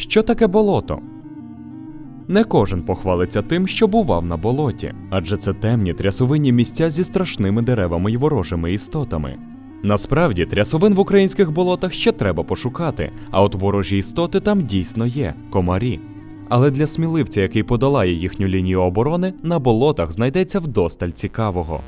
Що таке болото? Не кожен похвалиться тим, що бував на болоті, адже це темні трясовинні місця зі страшними деревами й ворожими істотами. Насправді, трясовин в українських болотах ще треба пошукати, а от ворожі істоти там дійсно є комарі. Але для сміливця, який подолає їхню лінію оборони, на болотах знайдеться вдосталь цікавого.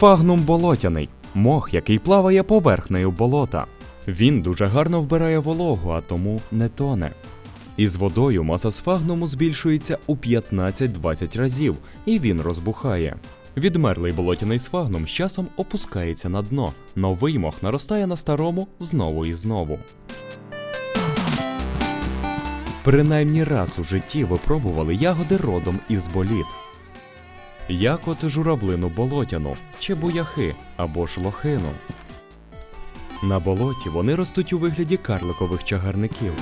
Сфагнум болотяний мох, який плаває поверхнею болота. Він дуже гарно вбирає вологу, а тому не тоне. Із водою маса сфагнуму збільшується у 15-20 разів, і він розбухає. Відмерлий болотяний сфагнум з часом опускається на дно. Новий мох наростає на старому знову і знову. Принаймні раз у житті ви пробували ягоди родом із боліт. Як от журавлину болотяну, чи буяхи або ж лохину. На болоті вони ростуть у вигляді карликових чагарників.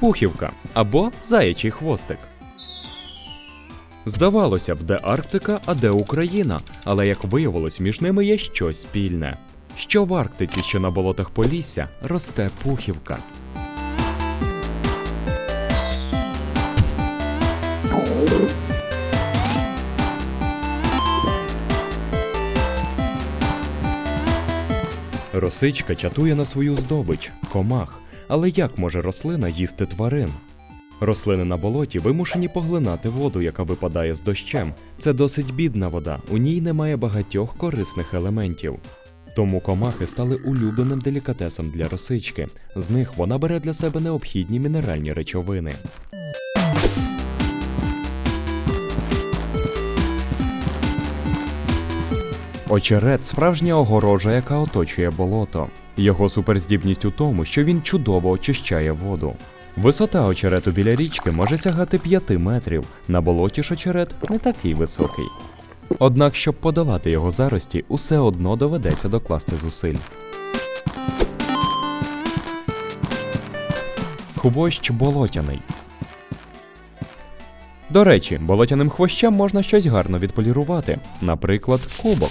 Пухівка або заячий хвостик. Здавалося б, де Арктика, а де Україна, але як виявилось, між ними є щось спільне. Що в Арктиці, що на болотах Полісся, росте пухівка. Росичка чатує на свою здобич комах. Але як може рослина їсти тварин? Рослини на болоті вимушені поглинати воду, яка випадає з дощем. Це досить бідна вода, у ній немає багатьох корисних елементів. Тому комахи стали улюбленим делікатесом для росички. З них вона бере для себе необхідні мінеральні речовини. Очерет справжня огорожа, яка оточує болото. Його суперздібність у тому, що він чудово очищає воду. Висота очерету біля річки може сягати 5 метрів, на болоті ж очерет не такий високий. Однак, щоб подолати його зарості, усе одно доведеться докласти зусиль. Хвощ болотяний. До речі, болотяним хвощем можна щось гарно відполірувати, наприклад, кубок.